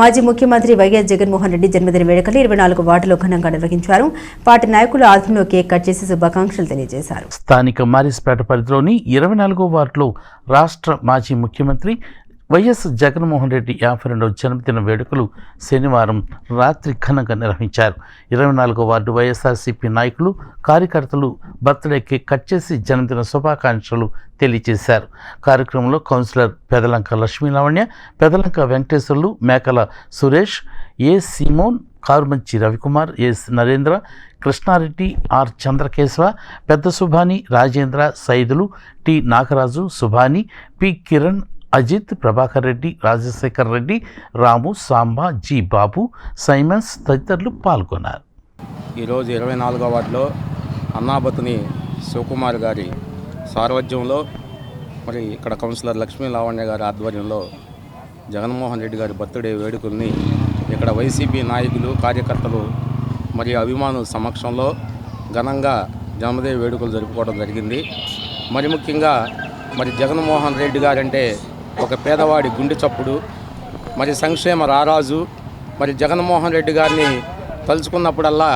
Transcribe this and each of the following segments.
మాజీ ముఖ్యమంత్రి వైఎస్ జగన్మోహన్ రెడ్డి జన్మదిన వేడుకలు ఇరవై నాలుగు వార్డులో ఘనంగా నిర్వహించారు. పార్టీ నాయకులు ఆధ్వర్యంలో కేక్ కట్ చేసి శుభాకాంక్షలు తెలియజేశారు. స్థానిక మారిస్పేట పరిధిలోని ఇరవై నాలుగో వార్డులో రాష్ట్ర మాజీ ముఖ్యమంత్రి వైఎస్ జగన్మోహన్ రెడ్డి యాభై రెండవ జన్మదిన వేడుకలు శనివారం రాత్రి ఘనంగా నిర్వహించారు. ఇరవై నాలుగో వార్డు వైఎస్ఆర్సీపీ నాయకులు కార్యకర్తలు బర్త్డే కేక్ కట్ చేసి జన్మదిన శుభాకాంక్షలు తెలియజేశారు. కార్యక్రమంలో councillor Pedalanka Lakshmilavanya Pedalanka Venkateswarlu Mekala Suresh A Simon Karumanchi Ravikumar S Narendra Krishnareddy R Chandrakesava పెద్ద Subhani Rajendra Saidulu T Nagaraju Subhani P Kiran Ajith Prabhakar Reddy Rajasekhar Reddy Ramu Samba G Babu Simons తదితరులు పాల్గొన్నారు. ఈరోజు ఇరవై నాలుగో వార్డులో అన్నాబతుని శివకుమార్ గారి సారథ్యంలో మరి ఇక్కడ కౌన్సిలర్ లక్ష్మీ లావణ్య గారి ఆధ్వర్యంలో జగన్మోహన్ రెడ్డి గారి బర్త్డే వేడుకల్ని ఇక్కడ వైసీపీ నాయకులు కార్యకర్తలు మరియు అభిమానుల సమక్షంలో ఘనంగా జన్మదిన వేడుకలు జరుపుకోవడం జరిగింది. మరి ముఖ్యంగా మరి జగన్మోహన్ రెడ్డి గారంటే ఒక పేదవాడి గుండె చప్పుడు మరి సంక్షేమ రారాజు మరి జగన్మోహన్ రెడ్డి గారిని తలుచుకున్నప్పుడల్లా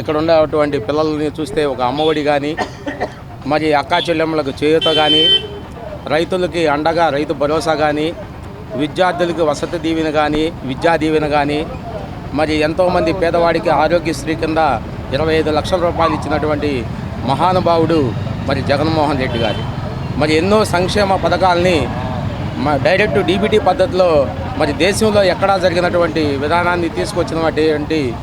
ఇక్కడ ఉండేటువంటి పిల్లల్ని చూస్తే ఒక అమ్మఒడి కానీ మరి అక్కా చెల్లెమ్మలకు చేయూత కానీ రైతులకి అండగా రైతు భరోసా కానీ విద్యార్థులకు వసతి దీవెన కానీ విద్యా దీవెన కానీ మరి ఎంతోమంది పేదవాడికి ఆరోగ్యశ్రీ కింద ఇరవై ఐదు లక్షల రూపాయలు ఇచ్చినటువంటి మహానుభావుడు మరి జగన్మోహన్ రెడ్డి గారి. మరి ఎన్నో సంక్షేమ పథకాలని డైరెక్ట్ డీబీటీ పద్ధతిలో మరి దేశంలో ఎక్కడా జరిగినటువంటి విధానాన్ని తీసుకొచ్చినటువంటి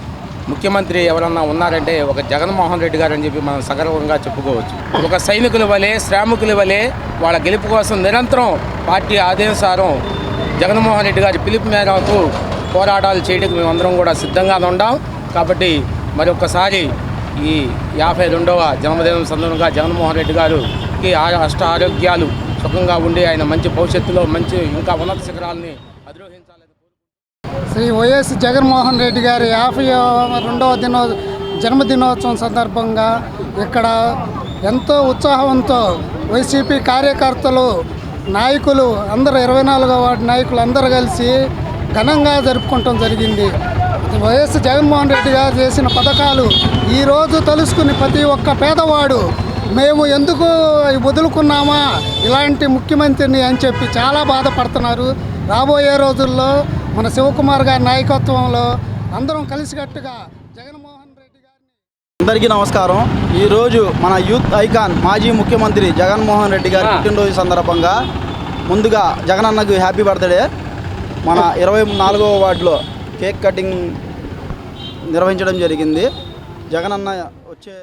ముఖ్యమంత్రి ఎవరన్నా ఉన్నారంటే ఒక జగన్మోహన్ రెడ్డి గారు అని చెప్పి మనం సగర్వంగా చెప్పుకోవచ్చు. ఒక సైనికుల వలె శ్రామికుల వలె వాళ్ళ గెలుపు కోసం నిరంతరం పార్టీ ఆదేశారం జగన్మోహన్ రెడ్డి గారి పిలుపు మేరకు పోరాటాలు చేయడానికి మేమందరం కూడా సిద్ధంగా ఉండాం. కాబట్టి మరి ఒక్కసారి ఈ యాభై రెండవ జన్మదినం సందర్భంగా జగన్మోహన్ రెడ్డి గారికి ఆ- అష్ట ఆరోగ్యాలు సుఖంగా ఉండి ఆయన మంచి భవిష్యత్తులో మంచి ఇంకా ఉన్నత శిఖరాలని అధిరోహించాలని శ్రీ వైఎస్ జగన్మోహన్ రెడ్డి గారి యాభై రెండవ దినో జన్మదినోత్సవం సందర్భంగా ఇక్కడ ఎంతో ఉత్సాహంతో వైసీపీ కార్యకర్తలు నాయకులు అందరూ ఇరవై నాలుగో వార్డు నాయకులు అందరూ కలిసి ఘనంగా జరుపుకోవటం జరిగింది. వైఎస్ జగన్మోహన్ రెడ్డి గారు చేసిన పథకాలు ఈరోజు తెలుసుకుని ప్రతి ఒక్క పేదవాడు మేము ఎందుకు వదులుకున్నామా? ఇలాంటి ముఖ్యమంత్రిని అని చెప్పి చాలా బాధపడుతున్నారు. రాబోయే రోజుల్లో మన శివకుమార్ గారి నాయకత్వంలో అందరం కలిసికట్టుగా జగన్మోహన్ రెడ్డి గారిని అందరికీ నమస్కారం. ఈరోజు మన యూత్ ఐకాన్ మాజీ ముఖ్యమంత్రి జగన్మోహన్ రెడ్డి గారి పుట్టినరోజు సందర్భంగా ముందుగా జగనన్నకు హ్యాపీ బర్త్డే. మన ఇరవై నాలుగవ వార్డులో కేక్ కటింగ్ నిర్వహించడం జరిగింది. జగనన్న వచ్చే